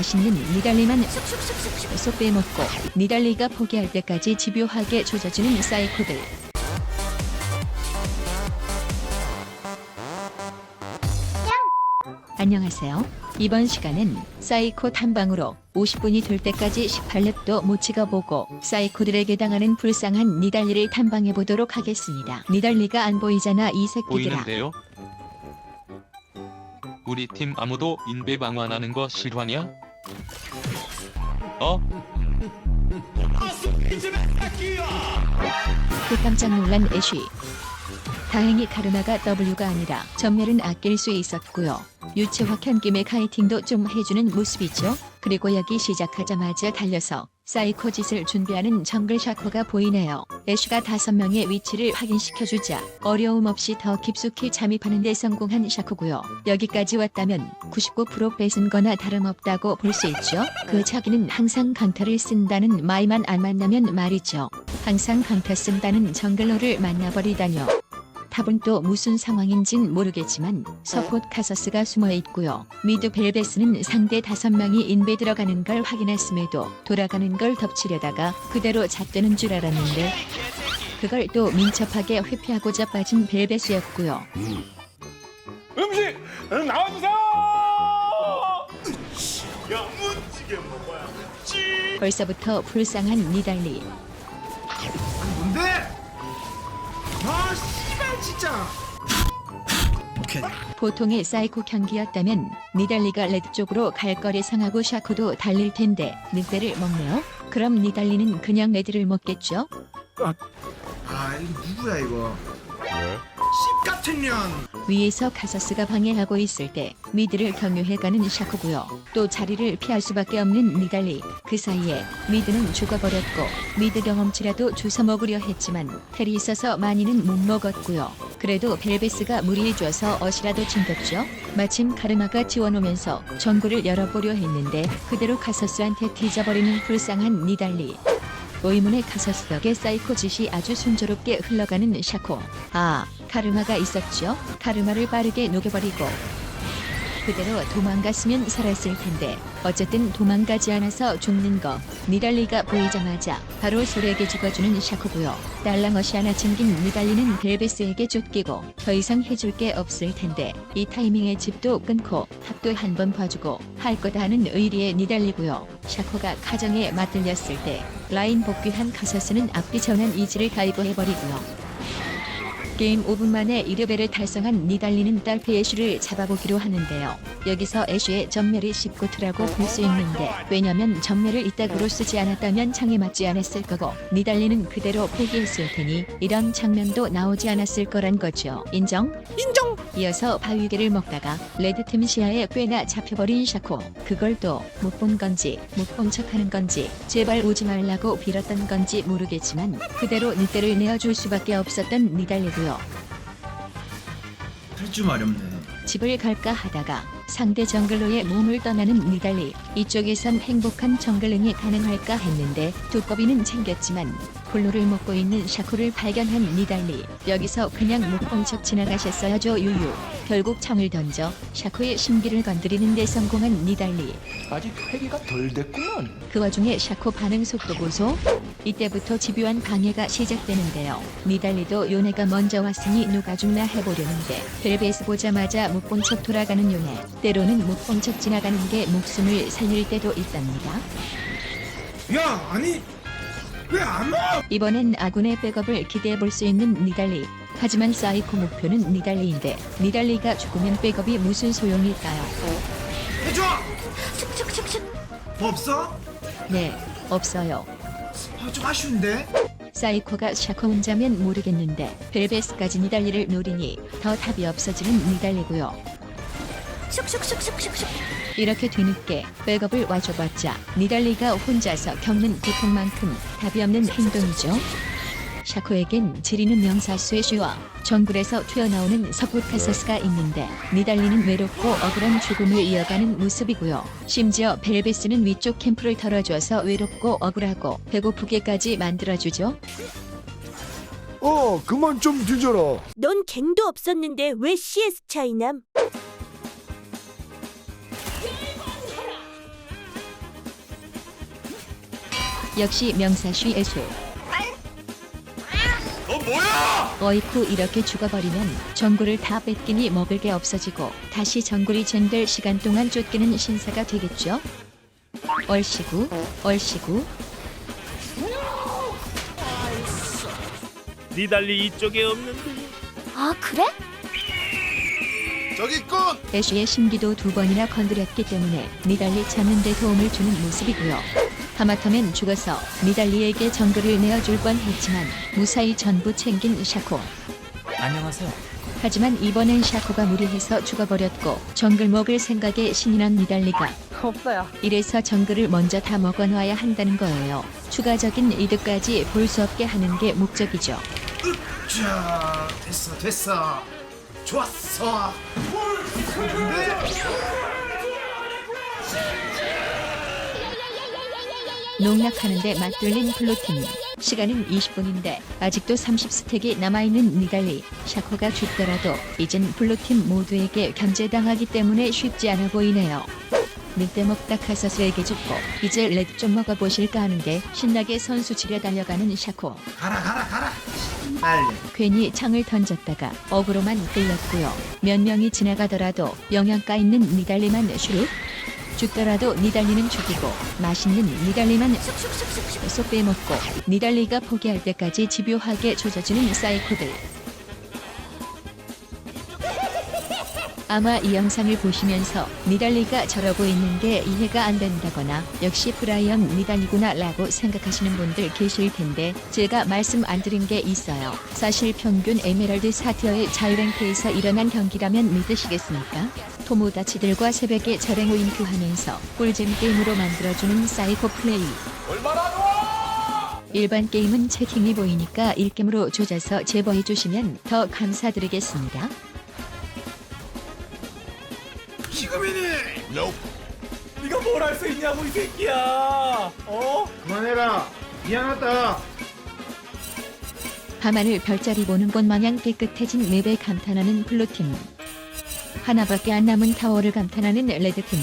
맛있는 니달리만 쏙 빼먹고 니달리가 포기할 때까지 집요하게 조져주는 사이코들. 안녕하세요. 이번 시간은 사이코 탐방으로 50분이 될 때까지 18렙도 못 찍어보고 사이코들에게 당하는 불쌍한 니달리를 탐방해 보도록 하겠습니다. 니달리가 안 보이잖아 이 새끼들아. 보이는데요? 우리 팀 아무도 인베 방관하는 거 실화냐? 어? 그 깜짝 놀란 애쉬. 다행히 카르마가 W가 아니라 전멸은 아낄 수 있었고요. 유채화 켠김에 카이팅도 좀 해주는 모습이죠. 그리고 여기 시작하자마자 달려서 사이코 짓을 준비하는 정글 샤코가 보이네요. 애쉬가 다섯 명의 위치를 확인시켜주자 어려움 없이 더 깊숙이 잠입하는 데 성공한 샤코고요. 여기까지 왔다면 99% 뺏은 거나 다름없다고 볼 수 있죠. 그 자기는 항상 강타를 쓴다는 마이만 안 만나면 말이죠. 항상 강타 쓴다는 정글러를 만나버리다뇨. 탑은 또 무슨 상황인진 모르겠지만 서폿 카서스가 숨어 있고요. 미드 벨베스는 상대 다섯 명이 인베 들어가는 걸 확인했음에도 돌아가는 걸 덮치려다가 그대로 잣되는 줄 알았는데 그걸 또 민첩하게 회피하고자 빠진 벨베스였고요. 음식 나와주세요. 야 무지게 먹어야 지. 벌써부터 불쌍한 니달리. 진짜 오케이 보통의 사이코 경기였다면 니달리가 레드 쪽으로 갈 거리 상하고 샤코도 달릴 텐데 늑대를 먹네요. 그럼 니달리는 그냥 레드를 먹겠죠? 아 이거 누구야 이거 씹 같은 년 위에서 카서스가 방해하고 있을 때 미드를 경유해가는 샤코고요. 또 자리를 피할 수밖에 없는 니달리. 그 사이에 미드는 죽어버렸고 미드 경험치라도 주워 먹으려 했지만 텔이 있어서 많이는 못 먹었고요. 그래도 벨베스가 무리해줘서 어시라도 챙겼죠. 마침 카르마가 지원오면서 전구를 열어보려 했는데 그대로 카서스한테 뒤져버리는 불쌍한 니달리. 의문의 카서스 덕에 사이코 짓이 아주 순조롭게 흘러가는 샤코. 아, 카르마가 있었죠? 카르마를 빠르게 녹여버리고 그대로 도망갔으면 살았을 텐데 어쨌든 도망가지 않아서 죽는 거 니달리가 보이자마자 바로 솔에게 죽어주는 샤코고요. 딸랑어시 하나 챙긴 니달리는 벨베스에게 쫓기고 더 이상 해줄 게 없을 텐데 이 타이밍에 집도 끊고 탑도 한 번 봐주고 할 거다 하는 의리의 니달리고요. 샤코가 카정에 맞들렸을 때 라인 복귀한 카서스는 앞뒤 전환 이지를 가이브해버리고요 게임 5분 만에 1레벨을 달성한 니달리는 딸피 애쉬를 잡아보기로 하는데요. 여기서 애쉬의 전멸이 19트라고 볼 수 있는데 왜냐면 전멸을 이따구로 쓰지 않았다면 창에 맞지 않았을 거고 니달리는 그대로 포기했을 테니 이런 장면도 나오지 않았을 거란 거죠. 인정? 인정! 이어서 바위개를 먹다가 레드팀 시야에 꽤나 잡혀버린 샤코. 그걸 또 못 본 건지 못 본 척하는 건지 제발 오지 말라고 빌었던 건지 모르겠지만 그대로 늑대를 내어줄 수밖에 없었던 니달리고요. 할줄 말이 없네. 집을 갈까 하다가 상대 정글로의 몸을 떠나는 니달리 이쪽에선 행복한 정글링이 가능할까 했는데 두꺼비는 챙겼지만 콜로를 먹고 있는 샤코를 발견한 니달리 여기서 그냥 목봉척 지나가셨어야죠 유유 결국 청을 던져 샤코의 심기를 건드리는 데 성공한 니달리 아직 회기가 덜 됐구만. 그 와중에 샤코 반응 속도 보소. 이때부터 집요한 방해가 시작되는데요. 니달리도 요네가 먼저 왔으니 누가 죽나 해보려는데 벨베스 보자마자 못 본 척 돌아가는 요네. 때로는 못 본 척 지나가는 게 목숨을 살릴 때도 있답니다. 야 아니 왜 안 와? 이번엔 아군의 백업을 기대해 볼 수 있는 니달리. 하지만 사이코 목표는 니달리인데 니달리가 죽으면 백업이 무슨 소용일까요? 해줘 뭐 없어? 네, 없어요. 아, 좀 아쉬운데 사이코가 샤코 혼자면 모르겠는데 벨베스까지 니달리를 노리니 더 답이 없어지는 니달리고요. 이렇게 뒤늦게 백업을 와줘봤자 니달리가 혼자서 겪는 고통만큼 답이 없는 행동이죠. 샤코에겐 지리는 명사수의 슈와 정글에서 튀어나오는 서포카서스가 있는데 니달리는 외롭고 억울한 죽음을 이어가는 모습이고요. 심지어 벨베스는 위쪽 캠프를 털어줘서 외롭고 억울하고 배고프게까지 만들어주죠. 어, 그만 좀 뒤져라. 넌 갱도 없었는데 왜 CS 차이남? 역시 명사슈 애수. 너 뭐야? 어이쿠 이렇게 죽어버리면 정글을 다 뺏기니 먹을 게 없어지고 다시 정글이 젠될 시간 동안 쫓기는 신사가 되겠죠? 얼씨구 얼씨구 니달리 이쪽에 없는데 아 그래? 저기 있군. 애쉬의 심기도 두 번이나 건드렸기 때문에 니달리 찾는 데 도움을 주는 모습이고요. 하마터면 죽어서 니달리에게 정글을 내어줄 뻔했지만 무사히 전부 챙긴 샤코. 안녕하세요. 하지만 이번엔 샤코가 무리해서 죽어버렸고 정글 먹을 생각에 신이 난 니달리가 없어요. 이래서 정글을 먼저 다 먹어놔야 한다는 거예요. 추가적인 이득까지 볼 수 없게 하는 게 목적이죠. 자 됐어 됐어 좋았어 근데 농락하는데 맞들린 블루팀. 시간은 20분인데 아직도 30스택이 남아있는 니달리. 샤코가 죽더라도 이젠 블루팀 모두에게 견제당하기 때문에 쉽지 않아 보이네요. 밀대 먹다 카사스에게 죽고 이제 레드 좀 먹어보실까 하는데 신나게 선수 지려 달려가는 샤코. 가라 가라 가라 빨리 괜히 창을 던졌다가 어그로만 끌렸고요. 몇 명이 지나가더라도 영양가 있는 니달리만 슈룩 죽더라도 니달리는 죽이고 맛있는 니달리만 쏙 빼먹고 니달리가 포기할 때까지 집요하게 조져주는 사이코들. 아마 이 영상을 보시면서 니달리가 저러고 있는 게 이해가 안 된다거나 역시 브라이언 니달리구나 라고 생각하시는 분들 계실 텐데 제가 말씀 안 드린 게 있어요. 사실 평균 에메랄드 4티어의 자유랭크에서 일어난 경기라면 믿으시겠습니까? 토모다치들과 새벽에 저랭 윙크 하면서 꿀잼 게임으로 만들어주는 사이코 플레이. 일반 게임은 채팅이 보이니까 일겜으로 조져서 제보해 주시면 더 감사드리겠습니다. 지금이니 네가 뭘 할 수 있냐고 이 새끼야. 어? 그만해라 미안하다 밤하늘 별자리 보는 것 마냥 깨끗해진 맵에 감탄하는 블루팀. 하나밖에 안 남은 타워를 감탄하는 레드팀.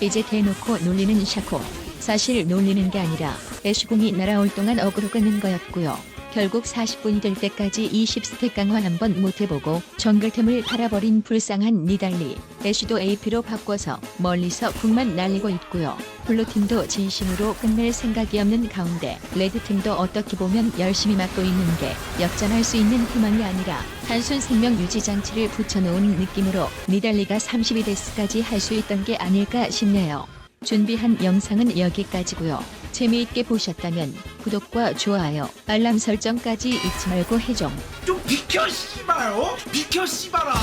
이제 대놓고 놀리는 샤코. 사실 놀리는 게 아니라 애쉬궁이 날아올 동안 어그로 끄는 거였고요. 결국 40분이 될 때까지 20스택 강화 한번 못해보고 정글템을 팔아버린 불쌍한 니달리. 애쉬도 AP로 바꿔서 멀리서 궁만 날리고 있고요. 블루팀도 진심으로 끝낼 생각이 없는 가운데 레드팀도 어떻게 보면 열심히 막고 있는 게 역전할 수 있는 희망이 아니라 단순 생명 유지 장치를 붙여놓은 느낌으로 니달리가 32데스까지 할 수 있던 게 아닐까 싶네요. 준비한 영상은 여기까지고요. 재미있게 보셨다면 구독과 좋아요, 알람 설정까지 잊지 말고 해줘. 좀 비켜 씨발 어? 비켜 씨발아